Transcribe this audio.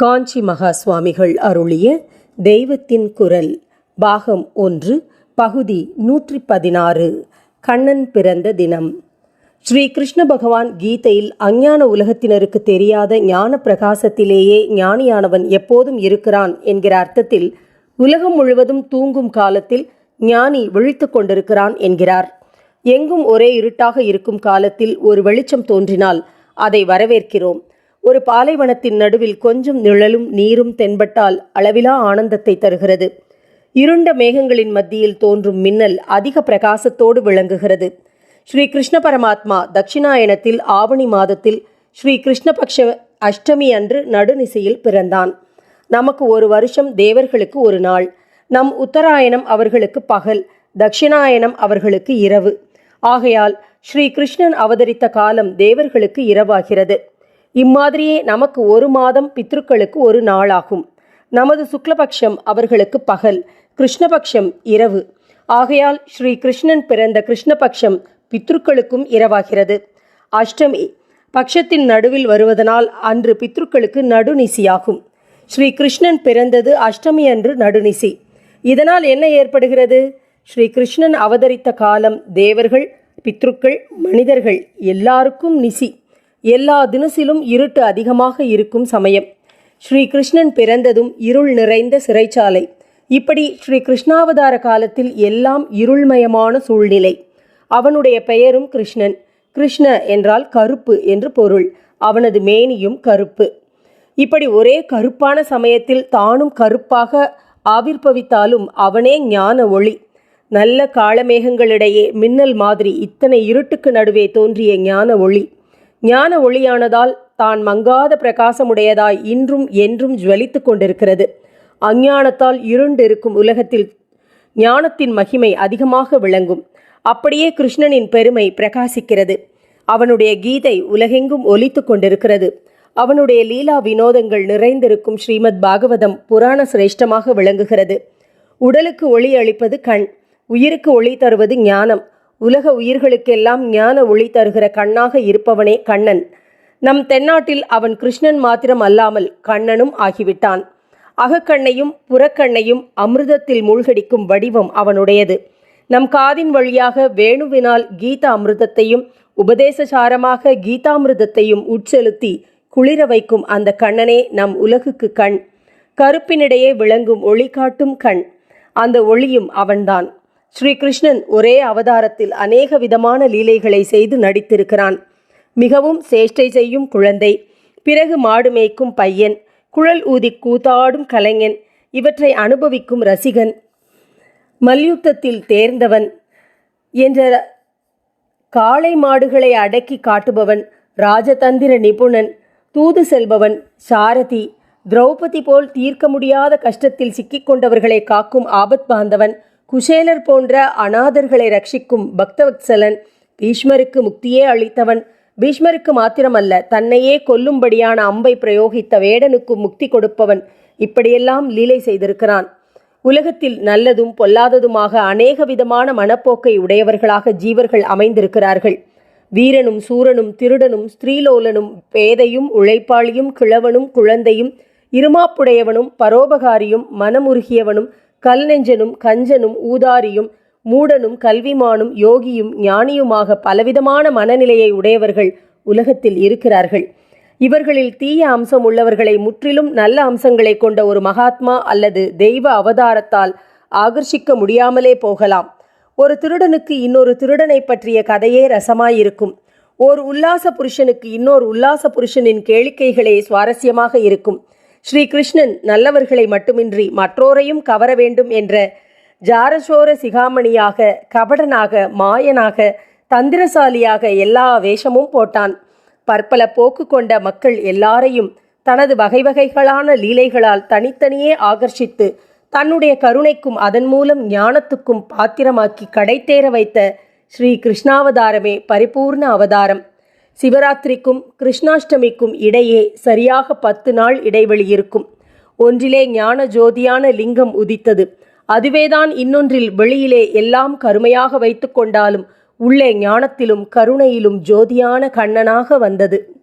காஞ்சி மகா சுவாமிகள் அருளிய தெய்வத்தின் குரல் பாகம் ஒன்று பகுதி நூற்றி பதினாறு கண்ணன் பிறந்த தினம். ஸ்ரீ கிருஷ்ண பகவான் கீதையில் அஞ்ஞான உலகத்தினருக்கு தெரியாத ஞான பிரகாசத்திலேயே ஞானியானவன் எப்போதும் இருக்கிறான் என்கிற அர்த்தத்தில் உலகம் முழுவதும் தூங்கும் காலத்தில் ஞானி விழித்து கொண்டிருக்கிறான் என்கிறார். எங்கும் ஒரே இருட்டாக இருக்கும் காலத்தில் ஒரு வெளிச்சம் தோன்றினால் அதை வரவேற்கிறோம். ஒரு பாலைவனத்தின் நடுவில் கொஞ்சம் நிழலும் நீரும் தென்பட்டால் அளவிலா ஆனந்தத்தை தருகிறது. இருண்ட மேகங்களின் மத்தியில் தோன்றும் மின்னல் அதிக பிரகாசத்தோடு விளங்குகிறது. ஸ்ரீ கிருஷ்ண பரமாத்மா தட்சிணாயனத்தில் ஆவணி மாதத்தில் ஸ்ரீ கிருஷ்ணபக்ஷ அஷ்டமி அன்று நடுநிசையில் பிறந்தான். நமக்கு ஒரு வருஷம் தேவர்களுக்கு ஒரு நாள். நம் உத்தராயணம் அவர்களுக்கு பகல் தட்சிணாயனம் அவர்களுக்கு இரவு. ஆகையால் ஸ்ரீ கிருஷ்ணன் அவதரித்த காலம் தேவர்களுக்கு இரவாகிறது. இம்மாதிரியே நமக்கு ஒரு மாதம் பித்ருக்களுக்கு ஒரு நாளாகும். நமது சுக்லபக்ஷம் அவர்களுக்கு பகல் கிருஷ்ணபக்ஷம் இரவு. ஆகையால் ஸ்ரீ கிருஷ்ணன் பிறந்த கிருஷ்ணபக்ஷம் பித்ருக்களுக்கும் இரவாகிறது. அஷ்டமி பக்ஷத்தின் நடுவில் வருவதனால் அன்று பித்ருக்களுக்கு நடுநிசியாகும். ஸ்ரீ கிருஷ்ணன் பிறந்தது அஷ்டமி அன்று நடுநிசி. இதனால் என்ன ஏற்படுகிறது? ஸ்ரீ கிருஷ்ணன் அவதரித்த காலம் தேவர்கள் பித்ருக்கள் மனிதர்கள் எல்லாருக்கும் நிசி. எல்லா தினசிலும் இருட்டு அதிகமாக இருக்கும் சமயம். ஸ்ரீ கிருஷ்ணன் பிறந்ததும் இருள் நிறைந்த சிறைச்சாலை. இப்படி ஸ்ரீ கிருஷ்ணாவதார காலத்தில் எல்லாம் இருள்மயமான சூழ்நிலை. அவனுடைய பெயரும் கிருஷ்ணன். கிருஷ்ண என்றால் கருப்பு என்று பொருள். அவனது மேனியும் கருப்பு. இப்படி ஒரே கருப்பான சமயத்தில் தானும் கருப்பாக ஆவிர்பவித்தாலும் அவனே ஞான ஒளி. நல்ல காளமேகங்களிடையே மின்னல் மாதிரி இத்தனை இருட்டுக்கு நடுவே தோன்றிய ஞான ஒளி. ஞான ஒளியானதால் தான் மங்காத பிரகாசமுடையதாய் இன்றும் என்றும் ஜுவலித்து கொண்டிருக்கிறது. அஞ்ஞானத்தால் இருண்டிருக்கும் உலகத்தில் ஞானத்தின் மகிமை அதிகமாக விளங்கும். அப்படியே கிருஷ்ணனின் பெருமை பிரகாசிக்கிறது. அவனுடைய கீதை உலகெங்கும் ஒலித்து கொண்டிருக்கிறது. அவனுடைய லீலா வினோதங்கள் நிறைந்திருக்கும் ஸ்ரீமத் பாகவதம் புராண சிரேஷ்டமாக விளங்குகிறது. உடலுக்கு ஒளி அளிப்பது கண் உயிருக்கு ஒளி தருவது ஞானம். உலக உயிர்களுக்கெல்லாம் ஞான ஒளி தருகிற கண்ணாக இருப்பவனே கண்ணன். நம் தென்னாட்டில் அவன் கிருஷ்ணன் மாத்திரம் அல்லாமல் கண்ணனும் ஆகிவிட்டான். அகக்கண்ணையும் புறக்கண்ணையும் அமிர்தத்தில் மூழ்கடிக்கும் வடிவம் அவனுடையது. நம் காதின் வழியாக வேணுவினால் கீதா அமிர்தத்தையும் உபதேசசாரமாக கீதாமிர்தத்தையும் உட்செலுத்தி குளிர வைக்கும் அந்த கண்ணனே நம் உலகுக்கு கண். கருப்பினிடையே விளங்கும் ஒளி காட்டும் கண். அந்த ஒளியும் அவன்தான். ஸ்ரீகிருஷ்ணன் ஒரே அவதாரத்தில் அநேக விதமான லீலைகளை செய்து நடித்திருக்கிறான். மிகவும் சேஷ்டை செய்யும் குழந்தை பிறகு மாடு மேய்க்கும் பையன் குழல் ஊதி கூத்தாடும் கலைஞன் இவற்றை அனுபவிக்கும் ரசிகன் மல்யுத்தத்தில் தேர்ந்தவன் என்ற காளை மாடுகளை அடக்கி காட்டுபவன் ராஜதந்திர நிபுணன் தூது செல்பவன் சாரதி திரௌபதி போல் தீர்க்க முடியாத கஷ்டத்தில் சிக்கிக்கொண்டவர்களை காக்கும் ஆபத் பாந்தவன் குசேலர் போன்ற அநாதர்களை ரட்சிக்கும் பக்தவத்சலன் பீஷ்மருக்கு முக்தியே அளித்தவன். பீஷ்மருக்கு மாத்திரமல்ல தன்னையே கொல்லும்படியான அம்பை பிரயோகித்த வேடனுக்கும் முக்தி கொடுப்பவன் இப்படியெல்லாம் லீலை செய்திருக்கிறான். உலகத்தில் நல்லதும் பொல்லாததுமாக அநேக விதமான மனப்போக்கை உடையவர்களாக ஜீவர்கள் அமைந்திருக்கிறார்கள். வீரனும் சூரனும் திருடனும் ஸ்திரீலோலனும் பேதையும் உழைப்பாளியும் கிழவனும் குழந்தையும் இருமாப்புடையவனும் பரோபகாரியும் மனமுருகியவனும் கல் நெஞ்சனும் கஞ்சனும் ஊதாரியும் மூடனும் கல்விமானும் யோகியும் ஞானியுமாக பலவிதமான மனநிலையை உடையவர்கள் உலகத்தில் இருக்கிறார்கள். இவர்களில் தீய அம்சம் உள்ளவர்களை முற்றிலும் நல்ல அம்சங்களை கொண்ட ஒரு மகாத்மா அல்லது தெய்வ அவதாரத்தால் ஆகர்ஷிக்க முடியாமலே போகலாம். ஒரு திருடனுக்கு இன்னொரு திருடனை பற்றிய கதையே ரசமாயிருக்கும். ஓர் உல்லாச புருஷனுக்கு இன்னொரு உல்லாச புருஷனின் கேளிக்கைகளே சுவாரஸ்யமாக இருக்கும். ஸ்ரீகிருஷ்ணன் நல்லவர்களை மட்டுமின்றி மற்றோரையும் கவர வேண்டும் என்ற ஜாரசோர சிகாமணியாக கபடனாக மாயனாக தந்திரசாலியாக எல்லா வேஷமும் போட்டான். பற்பல போக்கு கொண்ட மக்கள் எல்லாரையும் தனது வகை வகைகளான லீலைகளால் தனித்தனியே ஆகர்ஷித்து தன்னுடைய கருணைக்கும் அதன் மூலம் ஞானத்துக்கும் பாத்திரமாக்கி கடைத்தேற வைத்த ஸ்ரீ கிருஷ்ணாவதாரமே பரிபூர்ண அவதாரம். சிவராத்திரிக்கும் கிருஷ்ணாஷ்டமிக்கும் இடையே சரியாக பத்து நாள் இடைவெளி இருக்கும். ஒன்றிலே ஞான ஜோதியான லிங்கம் உதித்தது. அதுவேதான் இன்னொன்றில் வெளியிலே எல்லாம் கருமையாக வைத்து கொண்டாலும் உள்ளே ஞானத்திலும் கருணையிலும் ஜோதியான கண்ணனாக வந்தது.